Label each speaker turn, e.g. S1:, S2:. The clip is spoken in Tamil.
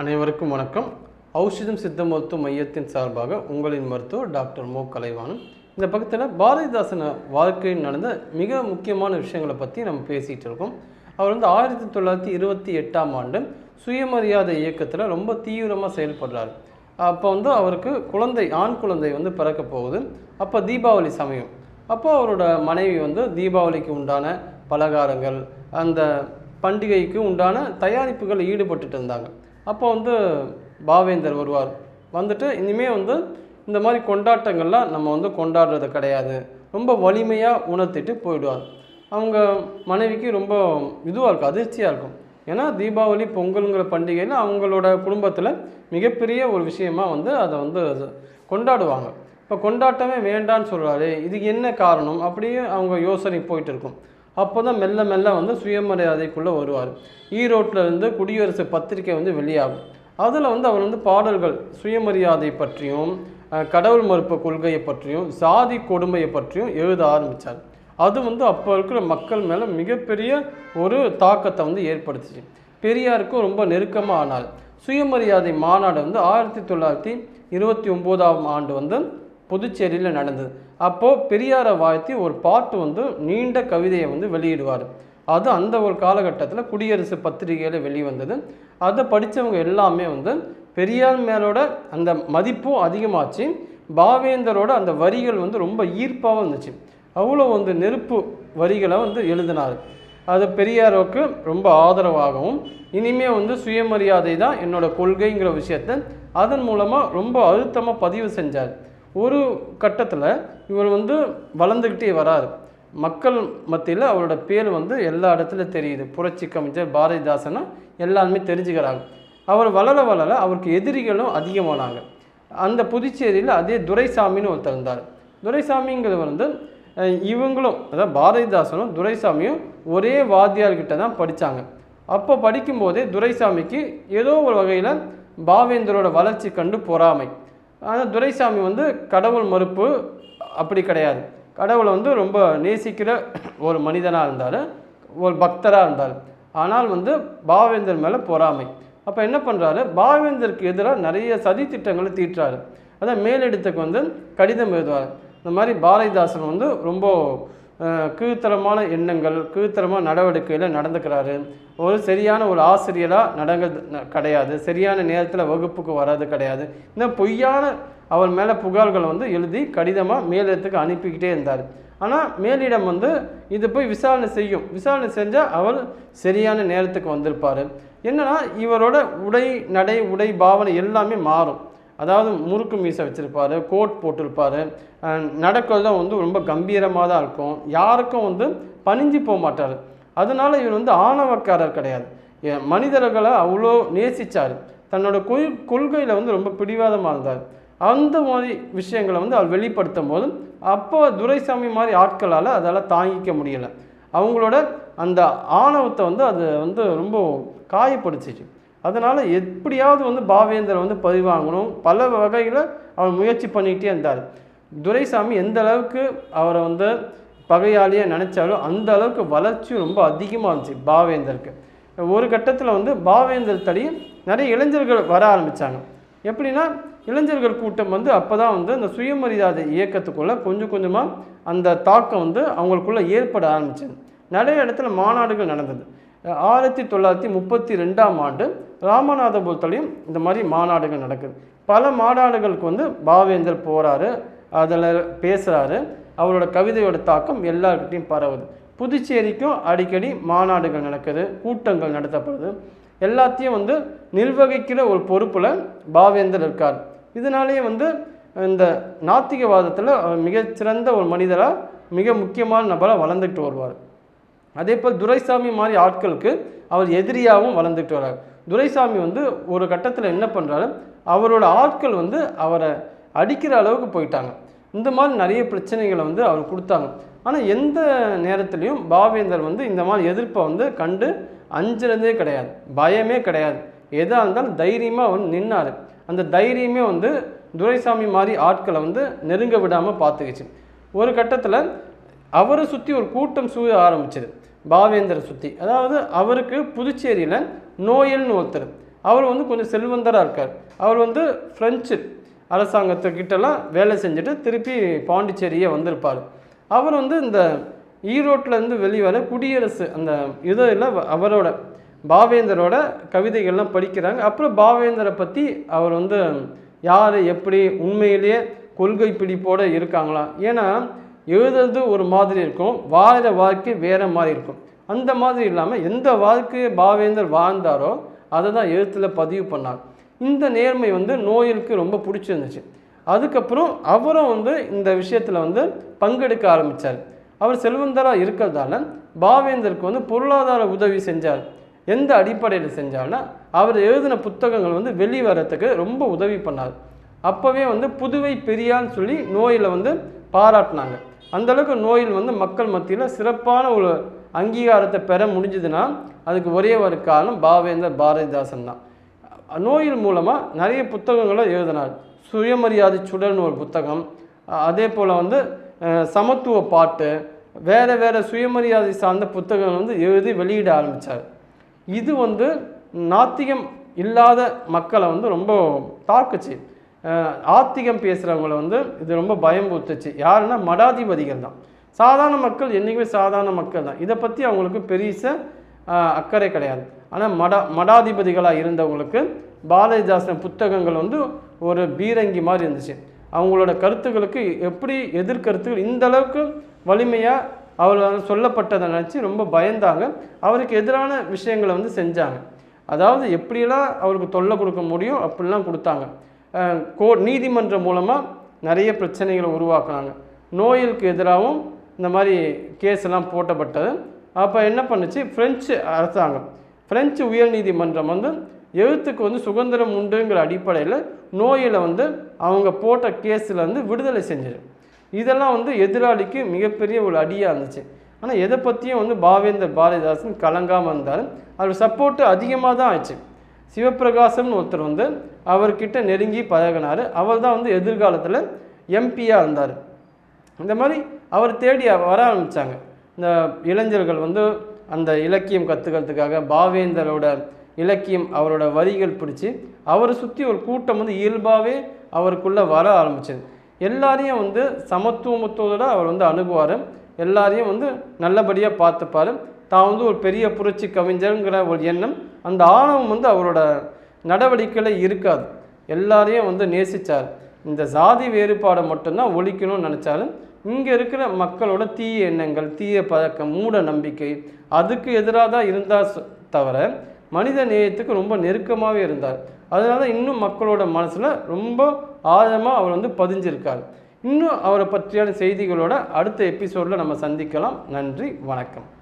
S1: அனைவருக்கும் வணக்கம். ஔஷதம் சித்த மருத்துவ மையத்தின் சார்பாக உங்களின் மருத்துவர் டாக்டர் மோ. கலைவாணன். இந்த பக்கத்தில் பாரதிதாசன் வாழ்க்கையில் நடந்த மிக முக்கியமான விஷயங்களை பற்றி நம்ம பேசிகிட்டு இருக்கோம். அவர் வந்து ஆயிரத்தி தொள்ளாயிரத்தி இருபத்தி எட்டாம் ஆண்டு சுயமரியாதை இயக்கத்தில் ரொம்ப தீவிரமாக செயல்படுறார். அப்போ வந்து அவருக்கு குழந்தை ஆண் குழந்தை வந்து பிறக்க போகுது. அப்போ தீபாவளி சமயம். அப்போ அவரோட மனைவி வந்து தீபாவளிக்கு உண்டான பலகாரங்கள் அந்த பண்டிகைக்கு உண்டான தயாரிப்புகள் ஈடுபட்டுட்டு இருந்தாங்க. அப்போ வந்து பாவேந்தர் வருவார். வந்துட்டு இனிமேல் வந்து இந்த மாதிரி கொண்டாட்டங்கள்லாம் நம்ம வந்து கொண்டாடுறது கிடையாது. ரொம்ப வலிமையாக உணர்த்திட்டு போயிடுவார். அவங்க மனைவிக்கு ரொம்ப இதுவாக இருக்கும் அதிர்ச்சியாக இருக்கும். ஏன்னா தீபாவளி பொங்கலுங்கிற பண்டிகையில் அவங்களோட குடும்பத்தில் மிகப்பெரிய ஒரு விஷயமா வந்து அதை வந்து கொண்டாடுவாங்க. இப்போ கொண்டாட்டமே வேண்டான்னு சொல்கிறாரு இதுக்கு என்ன காரணம்? அப்படியே அவங்க யோசனை போயிட்டு இருக்கும். அப்போ தான் மெல்ல மெல்ல வந்து சுயமரியாதைக்குள்ளே வருவார். ஈரோட்டில் இருந்து குடியரசு பத்திரிக்கை வந்து வெளியாகும். அதில் வந்து அவர் வந்து பாடல்கள் சுயமரியாதை பற்றியும் கடவுள் மறுப்பு கொள்கையை பற்றியும் சாதி கொடுமையை பற்றியும் எழுத ஆரம்பித்தார் அது வந்து அப்போ இருக்கிற மக்கள் மேலே மிகப்பெரிய ஒரு தாக்கத்தை வந்து ஏற்படுத்துச்சு. பெரியாருக்கும் ரொம்ப நெருக்கமாக ஆனார். சுயமரியாதை மாநாடு வந்து ஆயிரத்தி தொள்ளாயிரத்தி இருபத்தி ஒம்போதாம் ஆண்டு வந்து புதுச்சேரியில் நடந்தது. அப்போது பெரியாரை வாழ்த்தி ஒரு பாட்டு வந்து நீண்ட கவிதையை வந்து வெளியிடுவார். அது அந்த ஒரு காலகட்டத்தில் குடியரசு பத்திரிகையில் வெளிவந்தது. அதை படித்தவங்க எல்லாமே வந்து பெரியார் மேலோட அந்த மதிப்பும் அதிகமாச்சு. பாவேந்தரோட அந்த வரிகள் வந்து ரொம்ப ஈர்ப்பாகவும் இருந்துச்சு. அவ்வளோ வந்து நெருப்பு வரிகளை வந்து எழுதினார். அது பெரியாருக்கு ரொம்ப ஆதரவாகவும் இனிமே வந்து சுயமரியாதை தான் என்னோட கொள்கைங்கிற விஷயத்த அதன் மூலமாக ரொம்ப அழுத்தமாக பதிவு செஞ்சார். ஒரு கட்டத்தில் இவர் வந்து வளர்ந்துக்கிட்டே வராரு. மக்கள் மத்தியில் அவரோட பேர் வந்து எல்லா இடத்துல தெரியுது. புரட்சி கவிஞர் பாரதிதாசனும் எல்லாருமே தெரிஞ்சுக்கிறாங்க. அவர் வளர வளர அவருக்கு எதிரிகளும் அதிகமானாங்க. அந்த புதுச்சேரியில் அதே துரைசாமின்னு ஒருத்தர் இருந்தார். துரைசாமிங்கிறவர் வந்து இவங்களும் அதாவது பாரதிதாசனும் துரைசாமியும் ஒரே வாத்தியார்கிட்ட தான் படித்தாங்க அப்போ படிக்கும்போதே துரைசாமிக்கு ஏதோ ஒரு வகையில் பாவேந்தரோட வளர்ச்சி கண்டு பொறாமை. ஆனால் துரைசாமி வந்து கடவுள் மறுப்பு அப்படி கிடையாது. கடவுளை வந்து ரொம்ப நேசிக்கிற ஒரு மனிதனாக இருந்தார் ஒரு பக்தராக இருந்தார். ஆனால் வந்து பாவேந்தர் மேலே பொறாமை. அப்போ என்ன பண்ணுறாரு பாவேந்தருக்கு எதிராக நிறைய சதி திட்டங்களை தீட்டுறாரு. அதான் மேலிடத்துக்கு வந்து கடிதம் எழுதுவார். இந்த மாதிரி பாரதிதாசன் வந்து ரொம்ப கீழ்த்தரமான எண்ணங்கள் கீழ்த்தரமான நடவடிக்கையில் நடந்துக்கிறாரு. ஒரு சரியான ஒரு ஆசிரியராக நடங்க கிடையாது. சரியான நேரத்தில் வகுப்புக்கு வராது கிடையாது. இந்த பொய்யான அவர் மேலே புகார்கள் வந்து எழுதி கடிதமாக மேலிடத்துக்கு அனுப்பிக்கிட்டே இருந்தார். ஆனால் மேலிடம் வந்து இது போய் விசாரணை செய்யும். விசாரணை செஞ்சால் அவர் சரியான நேரத்துக்கு வந்திருப்பார். என்னென்னா இவரோட உடை நடை உடை பாவனை எல்லாமே மாறும். அதாவது முறுக்கு மீசை வச்சுருப்பாரு கோட் போட்டிருப்பாரு. நடக்கிறது நடக்கிறதும் வந்து ரொம்ப கம்பீரமாக தான் இருக்கும். யாருக்கும் வந்து பணிஞ்சு போக மாட்டார். அதனால் இவர் வந்து ஆணவக்காரர் கிடையாது. மனிதர்களை அவ்வளோ நேசிச்சார். தன்னோட கொள் கொள்கையில் வந்து ரொம்ப பிடிவாதமாக இருந்தார். அந்த மாதிரி விஷயங்களை வந்து அவர் வெளிப்படுத்தும் போது அப்போ துரைசாமி மாதிரி ஆட்களால் அதால் தாங்கிக்க முடியலை. அவங்களோட அந்த ஆணவத்தை வந்து அது வந்து ரொம்ப காயப்படுத்திச்சு. அதனால் எப்படியாவது வந்து பாவேந்தர் வந்து பதிவாங்கணும் பல வகையில் அவர் முயற்சி பண்ணிகிட்டே இருந்தார். துரைசாமி எந்த அளவுக்கு அவரை வந்து பகையாளியாக நினச்சாலும் அந்த அளவுக்கு வளர்ச்சி ரொம்ப அதிகமாக இருந்துச்சு பாவேந்தருக்கு. ஒரு கட்டத்தில் வந்து பாவேந்தர் தடி நிறைய இளைஞர்கள் வர ஆரம்பித்தாங்க எப்படின்னா இளைஞர்கள் கூட்டம் வந்து அப்போ தான் வந்து அந்த சுயமரியாதை இயக்கத்துக்குள்ளே கொஞ்சம் கொஞ்சமாக அந்த தாக்கம் வந்து அவங்களுக்குள்ளே ஏற்பட ஆரம்பிச்சது. நிறைய இடத்துல மாநாடுகள் நடந்தது. ஆயிரத்தி தொள்ளாயிரத்தி முப்பத்தி ரெண்டாம் ஆண்டு ராமநாதபுரத்துலேயும் இந்த மாதிரி மாநாடுகள் நடக்குது. பல மாநாடுகளுக்கு வந்து பாவேந்தர் போகிறாரு அதில் பேசுகிறாரு அவரோட கவிதையோட தாக்கம் எல்லாருக்கிட்டையும் பரவுது. புதுச்சேரிக்கும் அடிக்கடி மாநாடுகள் நடக்குது கூட்டங்கள் நடத்தப்படுது. எல்லாத்தையும் வந்து நிர்வகிக்கிற ஒரு பொறுப்பில் பாவேந்தர் இருக்கார். இதனாலேயே வந்து இந்த நாத்திகவாதத்தில் அவர் மிகச்சிறந்த ஒரு மனிதராக மிக முக்கியமான நபராக வளர்ந்துக்கிட்டு வருவார். அதே போல் துரைசாமி மாதிரி ஆட்களுக்கு அவர் எதிரியாகவும் வளர்ந்துட்டு வர்றார். துரைசாமி வந்து ஒரு கட்டத்தில் என்ன பண்ணுறாரு அவரோட ஆட்கள் வந்து அவரை அடிக்கிற அளவுக்கு போயிட்டாங்க. இந்த மாதிரி நிறைய பிரச்சனைகளை வந்து அவர் கொடுத்தாங்க. ஆனால் எந்த நேரத்துலையும் பாவேந்தர் வந்து இந்த மாதிரி எதிர்ப்பை வந்து கண்டு அஞ்சுறதே கிடையாது. பயமே கிடையாது. எதாக இருந்தாலும் தைரியமாக வந்து நின்னார். அந்த தைரியமே வந்து துரைசாமி மாதிரி ஆட்களை வந்து நெருங்க விடாமல் பார்த்துக்கிச்சு. ஒரு கட்டத்தில் அவரை சுற்றி ஒரு கூட்டம் சூழ ஆரம்பிச்சது. பாவேந்தரை சுற்றி அதாவது அவருக்கு புதுச்சேரியில் நோயல்னு ஒருத்தர். அவர் வந்து கொஞ்சம் செல்வந்தராக இருக்கார். அவர் வந்து ஃப்ரெஞ்சு அரசாங்கத்துக்கிட்டலாம் வேலை செஞ்சுட்டு திருப்பி பாண்டிச்சேரியே வந்திருப்பார். அவர் வந்து இந்த ஈரோட்டிலேருந்து வெளிவர குடியரசு அந்த இதில் அவரோட பாவேந்தரோட கவிதைகள்லாம் படிக்கிறாங்க. அப்புறம் பாவேந்தரை பற்றி அவர் வந்து யார் எப்படி உண்மையிலேயே கொள்கை பிடிப்போடு இருக்காங்களா? ஏன்னா எழுதுறது ஒரு மாதிரி இருக்கும் வாழ்கிற வாழ்க்கை வேறு மாதிரி இருக்கும். அந்த மாதிரி இல்லாமல் எந்த வாழ்க்கையை பாவேந்தர் வாழ்ந்தாரோ அதை தான் எழுத்தில் பதிவு பண்ணார். இந்த நேர்மை வந்து நோயலுக்கு ரொம்ப பிடிச்சிருந்துச்சு. அதுக்கப்புறம் அவரும் வந்து இந்த விஷயத்தில் வந்து பங்கெடுக்க ஆரம்பித்தார் அவர் செல்வந்தராக இருக்கிறதால பாவேந்தருக்கு வந்து பொருளாதார உதவி செஞ்சார். எந்த அடிப்படையில் செஞ்சார்னா அவர் எழுதின புத்தகங்கள் வந்து வெளிவரத்துக்கு ரொம்ப உதவி பண்ணார். அப்போவே வந்து புதுவை பெரியான்னு சொல்லி நோயில் வந்து பாராட்டினாங்க. அந்தளவுக்கு நோயில் வந்து மக்கள் மத்தியில் சிறப்பான ஒரு அங்கீகாரத்தை பெற முடிஞ்சதுன்னா அதுக்கு ஒரே ஒரு காரணம் பாவேந்தர் பாரதிதாசன் தான். நோயில் மூலமாக நிறைய புத்தகங்களை எழுதினார். சுயமரியாதை சுடர்னு ஒரு புத்தகம். அதே போல் வந்து சமத்துவ பாட்டு வேறு வேறு சுயமரியாதை சார்ந்த புத்தகங்கள் வந்து எழுதி வெளியிட ஆரம்பித்தார் இது வந்து நாத்திகம் இல்லாத மக்களை வந்து ரொம்ப தாக்குச்சு. ஆத்திகம் பேசுகிறவங்கள வந்து இது ரொம்ப பயம்புத்துச்சு. யாருன்னா மடாதிபதிகள் தான். சாதாரண மக்கள் என்றைக்குமே சாதாரண மக்கள் தான். இதை பற்றி அவங்களுக்கு பெரிச அக்கறை கிடையாது. ஆனால் மடா மடாதிபதிகளாக இருந்தவங்களுக்கு பாரதிதாசன் புத்தகங்கள் வந்து ஒரு பீரங்கி மாதிரி இருந்துச்சு. அவங்களோட கருத்துக்களுக்கு எப்படி எதிர்கருத்துகள் இந்த அளவுக்கு வலிமையாக அவர் சொல்லப்பட்டதை நினச்சி ரொம்ப பயந்தாங்க. அவருக்கு எதிரான விஷயங்களை வந்து செஞ்சாங்க. அதாவது எப்படியெல்லாம் அவருக்கு தொல்லை கொடுக்க முடியும் அப்படிலாம் கொடுத்தாங்க. கோ நீதிமன்றம் மூலமாக நிறைய பிரச்சனைகளை உருவாக்குனாங்க. நோயிலுக்கு எதிராகவும் இந்த மாதிரி கேஸ் எல்லாம் போட்டப்பட்டது. அப்போ என்ன பண்ணுச்சு? பிரெஞ்சு அரசாங்கம். ஃப்ரெஞ்சு உயர்நீதிமன்றம் வந்து எழுத்துக்கு வந்து சுதந்திரம் உண்டுங்கிற அடிப்படையில் நோயில் வந்து அவங்க போட்ட கேஸில் வந்து விடுதலை செஞ்சது. இதெல்லாம் வந்து எதிராளிக்கு மிகப்பெரிய ஒரு அடியாக இருந்துச்சு. ஆனால் எதை பற்றியும் வந்து பாவேந்தர் பாரதிதாசன் கலங்காமல் இருந்தார். அவர் சப்போர்ட்டு அதிகமாக தான் ஆயிடுச்சு சிவப்பிரகாசம்னு ஒருத்தர் வந்து அவர்கிட்ட நெருங்கி பழகினார். அவர் தான் வந்து எதிர்காலத்தில் எம்பியாக இருந்தார். இந்த மாதிரி அவர் தேடி வர ஆரம்பித்தாங்க இந்த இளைஞர்கள் வந்து அந்த இலக்கியம் கற்றுக்கிறதுக்காக பாவேந்தரோட இலக்கியம் அவரோட வரிகள் பிடிச்சி அவரை சுற்றி ஒரு கூட்டம் வந்து இயல்பாகவே அவருக்குள்ளே வர ஆரம்பிச்சது. எல்லாரையும் வந்து சமத்துவமத்தோட அவர் வந்து அணுகுவார். எல்லாரையும் வந்து நல்லபடியாக பார்த்துப்பார். தான் வந்து ஒரு பெரிய புரட்சி கவிஞருங்கிற ஒரு எண்ணம் அந்த ஆணவம் வந்து அவரோட நடவடிக்கையில் இருக்காது. எல்லாரையும் வந்து நேசித்தார் இந்த சாதி வேறுபாடை மட்டும்தான் ஒழிக்கணும்னு நினச்சாலும் இங்கே இருக்கிற மக்களோட தீய எண்ணங்கள் தீய பழக்கம் மூட நம்பிக்கை அதுக்கு எதிராக தான் இருந்தால் தவிர மனித நேயத்துக்கு ரொம்ப நெருக்கமாகவே இருந்தார். அதனால இன்னும் மக்களோட மனசில் ரொம்ப ஆழமாக அவர் வந்து பதிஞ்சிருக்கார். இன்னும் அவரை பற்றியான செய்திகளோட அடுத்த எபிசோடில் நம்ம சந்திக்கலாம். நன்றி வணக்கம்.